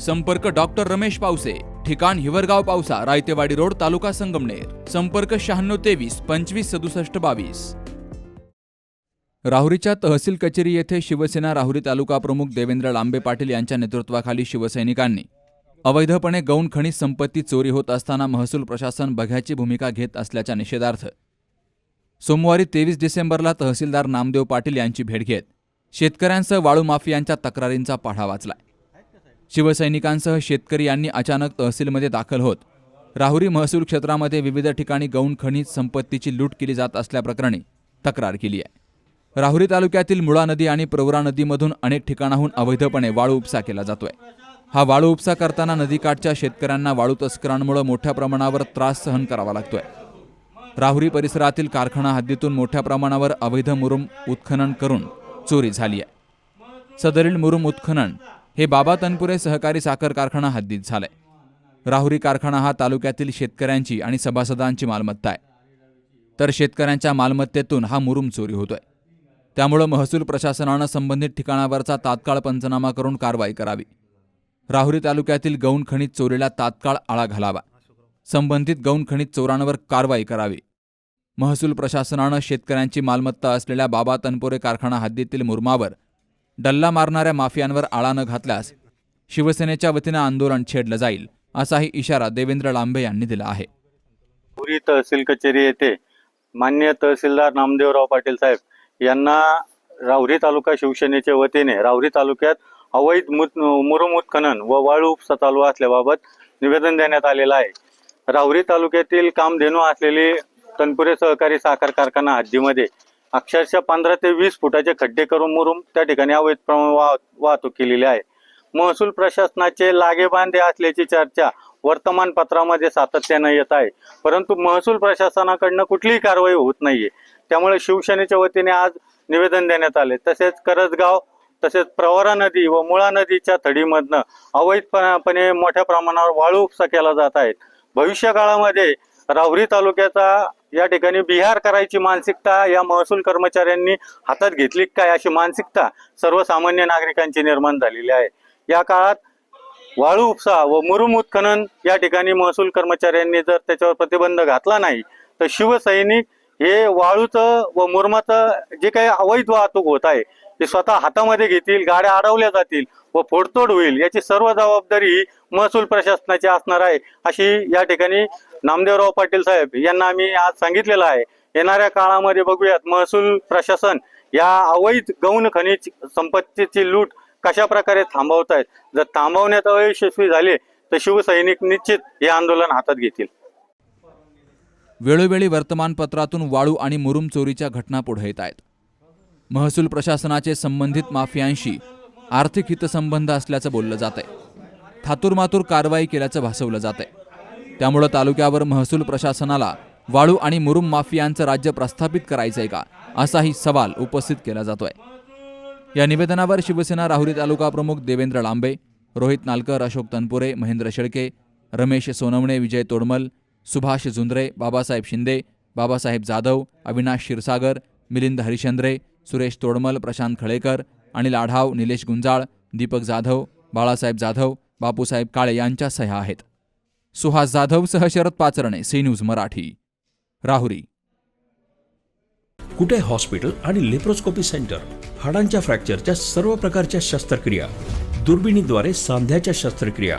संपर्क डॉक्टर रमेश पावसे ठिकाण हिवरगाव पावसा रायतेवाडी रोड तालुका संगमनेर. संपर्क शहाण्णव तेवीस पंचवीस सदुसष्ट बावीस. राहुरीच्या तहसील कचेरी येथे शिवसेना राहुरी तालुका प्रमुख देवेंद्र लांबे पाटील यांच्या नेतृत्वाखाली शिवसैनिकांनी अवैधपणे गौण खनिज संपत्ती चोरी होत असताना महसूल प्रशासन बघ्याची भूमिका घेत असल्याच्या निषेधार्थ सोमवारी तेवीस डिसेंबरला तहसीलदार नामदेव पाटील यांची भेट घेत शेतकऱ्यांसह वाळू माफियांच्या तक्रारींचा पाढा वाचलाय. शिवसैनिकांसह शेतकरी यांनी अचानक तहसीलमध्ये दाखल होत. राहुरी महसूल क्षेत्रामध्ये विविध ठिकाणी गौण खनिज संपत्तीची लूट केली जात असल्याप्रकरणी तक्रार केली आहे. राहुरी तालुक्यातील मुळा नदी आणि प्रवरा नदीमधून अनेक ठिकाणाहून अवैधपणे वाळू उपसा केला जातोय. हा वाळू उपसा करताना नदीकाठच्या शेतकऱ्यांना वाळू तस्करांमुळे मोठ्या प्रमाणावर त्रास सहन करावा लागतोय. राहुरी परिसरातील कारखाना हद्दीतून मोठ्या प्रमाणावर अवैध मुरुम उत्खनन करून चोरी झाली आहे. सदरील मुरुम उत्खनन हे बाबा तनपुरे सहकारी साखर कारखाना हद्दीत झालंय. राहुरी कारखाना हा तालुक्यातील शेतकऱ्यांची आणि सभासदांची मालमत्ता आहे. तर शेतकऱ्यांच्या मालमत्तेतून हा मुरुम चोरी होतोय. त्यामुळं महसूल प्रशासनानं संबंधित ठिकाणावरचा तात्काळ पंचनामा करून कारवाई करावी. राहुरी तालुक्यातील गौण खनिज चोरीला तात्काळ आळा घालावा. संबंधित गौण खनिज चोरांवर कारवाई करावी. महसूल प्रशासनानं शेतकऱ्यांची मालमत्ता असलेल्या बाबा तनपुरे कारखाना हद्दीतील मुरमावर डल्ला मारणाऱ्या माफियांवर आळा न घातल्यास शिवसेनेच्या वतीनं आंदोलन छेडलं जाईल असाही इशारा देवेंद्र लांबे यांनी दिला आहे. पुरी तहसील कचेरी येथे मान्य तहसीलदार नामदेवराव पाटील साहेब यांना राहुरी तालुका शिवसेनेच्या वतीने राहुरी तालुक्यात अवैध मुत मुरुम व वाळू उपसा चालू असल्याबाबत निवेदन देण्यात आलेलं आहे. राहुरी तालुक्यातील कामधेनू असलेली तनपुरे सहकारी साखर कारखाना हद्दीमध्ये अक्षरशः पंधरा ते वीस फुटाचे खड्डे करून मुरुम त्या ठिकाणी अवैध प्रमाण वाह वाहतूक केलेली आहे. महसूल प्रशासनाचे लागेबांधे असल्याची चर्चा वर्तमानपत्रामध्ये सातत्यानं येत आहे. परंतु महसूल प्रशासनाकडनं कुठलीही कारवाई होत नाहीये. त्यामुळे शिवसेनेच्या वतीने आज निवेदन देण्यात आले. तसेच करजगाव तसेच प्रवरा नदी व मुळा नदीच्या थडीमधनं अवैधपणे मोठ्या प्रमाणावर वाळू उपसा केला जात आहेत. भविष्य काळामध्ये राहुरी तालुक्याचा या ठिकाणी बिहार करायची मानसिकता या महसूल कर्मचाऱ्यांनी हातात घेतली काय अशी मानसिकता सर्वसामान्य नागरिकांची निर्माण झालेली आहे. या काळात वाळू उपसा व मुरुम उत्खनन या ठिकाणी महसूल कर्मचाऱ्यांनी जर त्याच्यावर प्रतिबंध घातला नाही तर शिवसैनिक हे वाळूचं व मुरमाचं जे काही अवैध वाहतूक होत आहे ते स्वतः हातामध्ये घेतील गाड्या अडवल्या जातील व फोडतोड होईल याची सर्व जबाबदारी ही महसूल प्रशासनाची असणार आहे अशी या ठिकाणी नामदेवराव पाटील साहेब यांना आम्ही आज सांगितलेलं आहे. येणाऱ्या काळामध्ये बघूयात महसूल प्रशासन या अवैध गौण खनिज संपत्तीची लूट कशा प्रकारे थांबवत आहेत जर थांबवण्यात अयशस्वी झाले तर शिवसैनिक निश्चित हे आंदोलन हातात घेतील. वेळोवेळी वर्तमानपत्रातून वाळू आणि मुरुम चोरीच्या घटना पुढे येत आहेत. महसूल प्रशासनाचे संबंधित माफियांशी आर्थिक हितसंबंध असल्याचं बोललं जात आहे थातूरमातूर कारवाई केल्याचं भासवलं जात आहे त्यामुळं तालुक्यावर महसूल प्रशासनाला वाळू आणि मुरुम माफियांचं राज्य प्रस्थापित करायचं आहे का असाही सवाल उपस्थित केला जातोय. या निवेदनावर शिवसेना राहुरी तालुका प्रमुख देवेंद्र लांबे रोहित नालकर अशोक तनपुरे महेंद्र शेळके रमेश सोनवणे विजय तोडमल सुभाष झुंद्रे बाबासाहेब शिंदे बाबासाहेब जाधव अविनाश क्षीरसागर मिलिंद हरिचंद्रे सुरेश तोडमल प्रशांत खळेकर अनिल आढाव निलेश गुंजाळ दीपक जाधव बाळासाहेब जाधव बापूसाहेब काळे यांच्या सह्या आहेत. सुहास जाधव सह Sharad Pacharne C News Marathi. Rahuri. Kute hospital आणि लेप्रोस्कोपी सेंटर? हाडांच्या फ्रॅक्चरच्या सर्व प्रकारच्या शस्त्रक्रिया. दुर्बिणीद्वारे सांध्याच्या शस्त्रक्रिया.